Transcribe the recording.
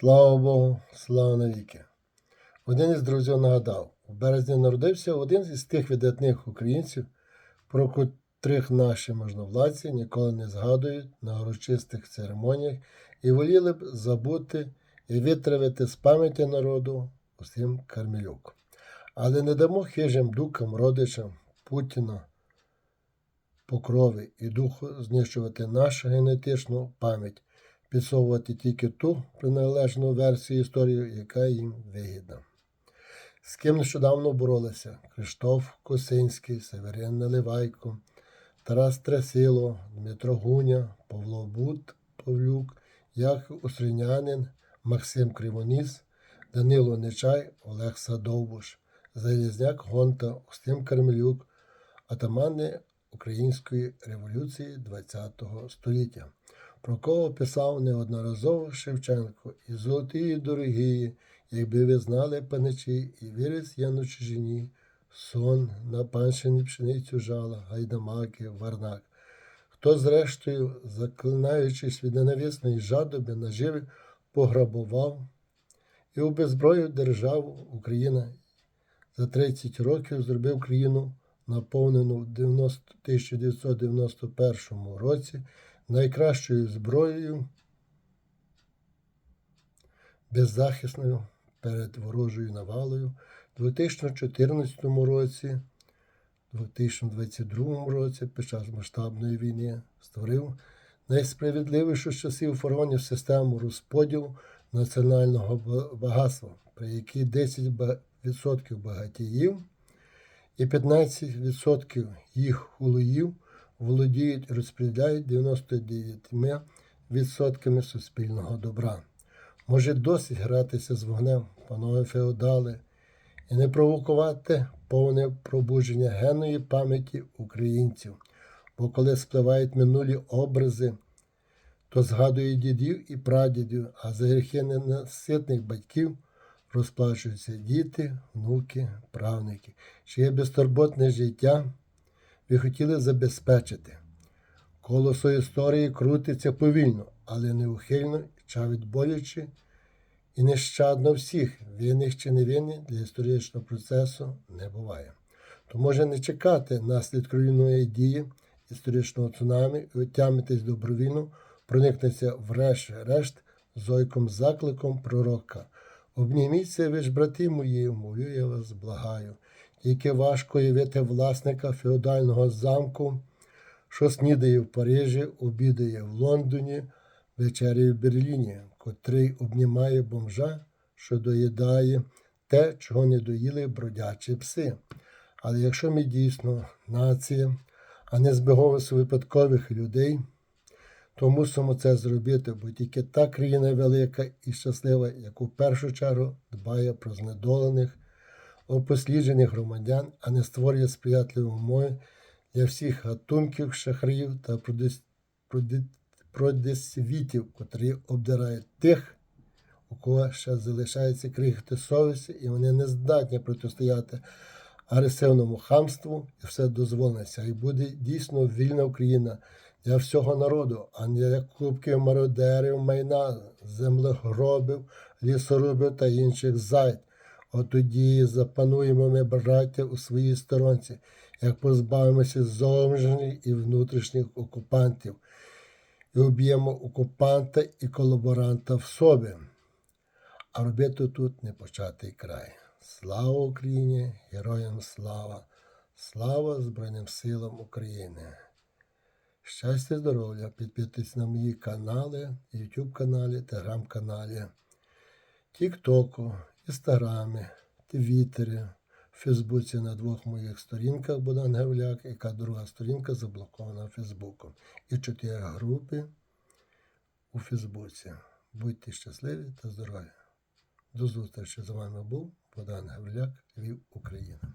Слава Богу, слава навіки. Один із друзів нагадав, у березні народився один із тих видатних українців, про котрих наші можновладці ніколи не згадують на урочистих церемоніях і воліли б забути і витравити з пам'яті народу Устим Кармелюк. Але не дамо хижим дукам, родичам Путіна покрови і духу знищувати нашу генетичну пам'ять, підсовувати тільки ту приналежну версію історії, яка їм вигідна. З ким нещодавно боролися Криштоф Косинський, Северин Наливайко, Тарас Тресило, Дмитро Гуня, Павло Бут Павлюк, Яків Усринянин, Максим Кривоніс, Данило Нечай, Олег Садовбуш, Залізняк Гонта, Устим Кармелюк, атамани Української революції ХХ століття, про кого писав неодноразово Шевченко, і золоті, і дорогі, якби ви знали паничі, і виріс я на чужині, сон на панщині пшеницю жала, гайдамаки, варнак. Хто, зрештою, заклинаючись від ненависної жадоби наживи, пограбував і обезброїв державу Україна. За 30 років зробив країну, наповнену в 90 1991 році найкращою зброєю, беззахисною перед ворожою навалою, у 2014 році, 2022 році, під час масштабної війни, створив найсправедливішу з часів фараонів систему розподілу національного багатства, при якій 10% багатіїв і 15% їх хулуїв володіють і розподіляють 99% суспільного добра. Може досить гратися з вогнем, панове феодали, і не провокувати повне пробудження генної пам'яті українців. Бо коли спливають минулі образи, то згадують дідів і прадідів, а за гріхи ненаситних батьків розплачуються діти, внуки, правники, чиє безтурботне життя ви хотіли забезпечити. Колесо історії крутиться повільно, але неухильно, чавить боляче і нещадно всіх, винних чи невинних для історичного процесу не буває. То може не чекати наслідку руйнної дії історичного цунамі і отямитись добровільно, проникнеться врешті-решт зойком закликом пророка. Обніміться ви ж, брати мої, молю я вас, благаю. Тільки важко явити власника феодального замку, що снідає в Парижі, обідає в Лондоні, вечеряє в Берліні, котрий обнімає бомжа, що доїдає те, чого не доїли бродячі пси. Але якщо ми дійсно нація, а не збіговиство випадкових людей, то мусимо це зробити, бо тільки та країна велика і щаслива, яку в першу чергу дбає про знедолених, опосліджених громадян, а не створює сприятливі умови для всіх гатунків, шахраїв та продис- проди- продесвітів, котрі обдирають тих, у кого ще залишається крихти совісті, і вони не здатні протистояти агресивному хамству, і все дозволиться. І буде дійсно вільна Україна для всього народу, а не для кубків мародерів, майна, землегробів, лісорубів та інших зайд. От тоді запануємо ми, браття, у своїй сторонці, як позбавимося зовнішніх і внутрішніх окупантів, і уб'ємо окупанта і колаборанта в собі. А робити тут не початий край. Слава Україні! Героям слава! Слава Збройним силам України! Щастя, здоров'я! Підписуйтесь на мої канали, YouTube каналі, Телеграм каналі, Тіктоку, Інстаграмі, Твіттері, Фейсбуці на двох моїх сторінках Богдан Гевляк, яка друга сторінка заблокована Фейсбуком. І чотири групи у Фейсбуці. Будьте щасливі та здорові! До зустрічі з вами був Богдан Гавляк, Львів, Україна.